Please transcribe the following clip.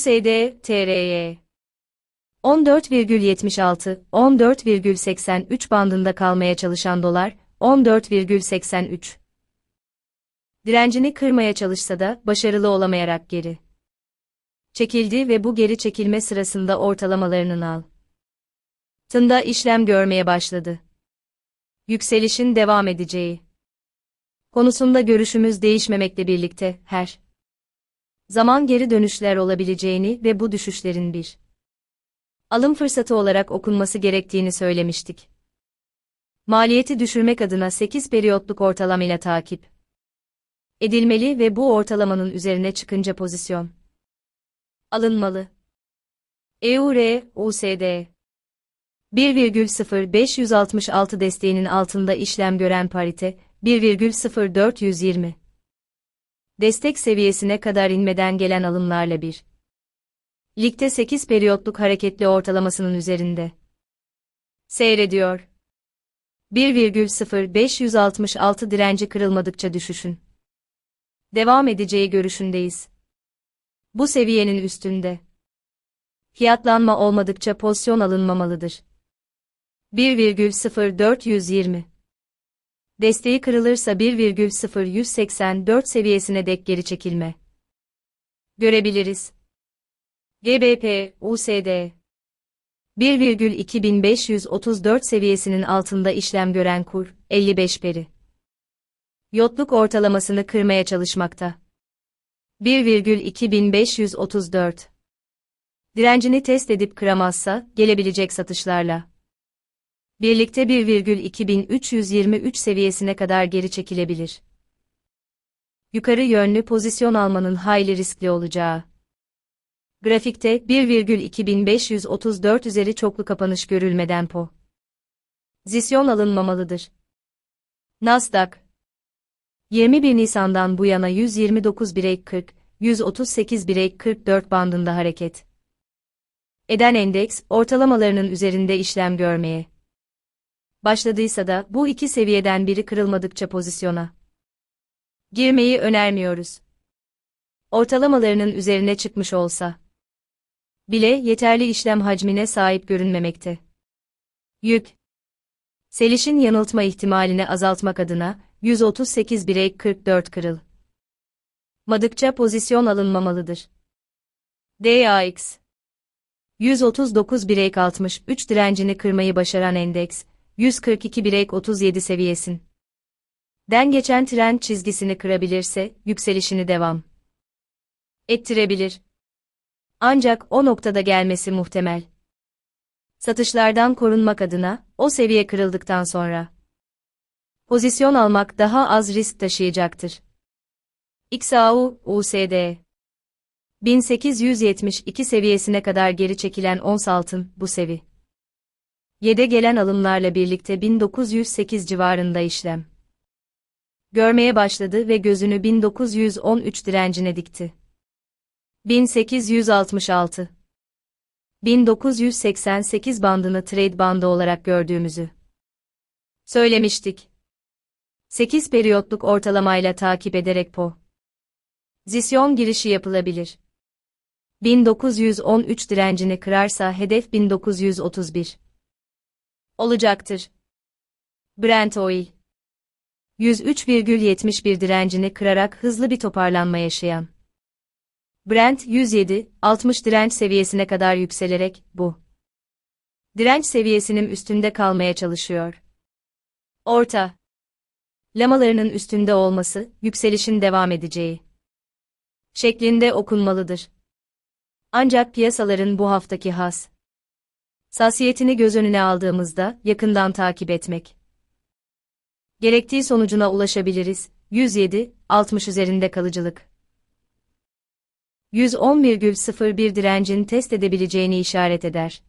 USD, TRY 14,76, 14,83 bandında kalmaya çalışan dolar, 14,83. Direncini kırmaya çalışsa da başarılı olamayarak geri çekildi ve bu geri çekilme sırasında ortalamalarının al. Tında işlem görmeye başladı. Yükselişin devam edeceği konusunda görüşümüz değişmemekle birlikte her zaman geri dönüşler olabileceğini ve bu düşüşlerin bir alım fırsatı olarak okunması gerektiğini söylemiştik. Maliyeti düşürmek adına 8 periyotluk ortalamayla takip edilmeli ve bu ortalamanın üzerine çıkınca pozisyon alınmalı. EUR, USD 1,0566 desteğinin altında işlem gören parite 1,0420 destek seviyesine kadar inmeden gelen alımlarla bir ligde 8 periyotluk hareketli ortalamasının üzerinde seyrediyor. 1,0566 direnci kırılmadıkça düşüşün devam edeceği görüşündeyiz. Bu seviyenin üstünde fiyatlanma olmadıkça pozisyon alınmamalıdır. 1,0420 Desteği kırılırsa 1,0184 seviyesine dek geri çekilme görebiliriz. GBP, USD 1,2534 seviyesinin altında işlem gören kur, 55 peri. Yotluk ortalamasını kırmaya çalışmakta. 1,2534 Direncini test edip kıramazsa, gelebilecek satışlarla birlikte 1,2323 seviyesine kadar geri çekilebilir. Yukarı yönlü pozisyon almanın hayli riskli olacağı. Grafikte 1,2534 üzeri çoklu kapanış görülmeden po. Zisyon alınmamalıdır. Nasdaq 21 Nisan'dan bu yana 129 birey 40, 138 birey 44 bandında hareket eden endeks ortalamalarının üzerinde işlem görmeye başladıysa da bu iki seviyeden biri kırılmadıkça pozisyona girmeyi önermiyoruz. Ortalamalarının üzerine çıkmış olsa bile yeterli işlem hacmine sahip görünmemekte. Yük Selişin yanıltma ihtimalini azaltmak adına 138 birey 44 kırıl. Madıkça pozisyon alınmamalıdır. DAX 139 birey 63 direncini kırmayı başaran endeks, 142 birek 37 seviyesin. Den geçen trend çizgisini kırabilirse, yükselişini devam ettirebilir. Ancak o noktada gelmesi muhtemel. Satışlardan korunmak adına, o seviye kırıldıktan sonra pozisyon almak daha az risk taşıyacaktır. XAU, USD 1872 seviyesine kadar geri çekilen ons altın, bu sevi. Yede gelen alımlarla birlikte 1908 civarında işlem görmeye başladı ve gözünü 1913 direncine dikti. 1866 1988 bandını trade bandı olarak gördüğümüzü söylemiştik. 8 periyotluk ortalamayla takip ederek po. Zisyon girişi yapılabilir. 1913 direncini kırarsa hedef 1931 olacaktır. Brent Oil 103,71 direncini kırarak hızlı bir toparlanma yaşayan. Brent 107-60 direnç seviyesine kadar yükselerek bu direnç seviyesinin üstünde kalmaya çalışıyor. Orta lamalarının üstünde olması yükselişin devam edeceği şeklinde okunmalıdır. Ancak piyasaların bu haftaki has Sasiyetini göz önüne aldığımızda yakından takip etmek. Gerektiği sonucuna ulaşabiliriz. 107, 60 üzerinde kalıcılık. 111,01 direncin test edebileceğini işaret eder.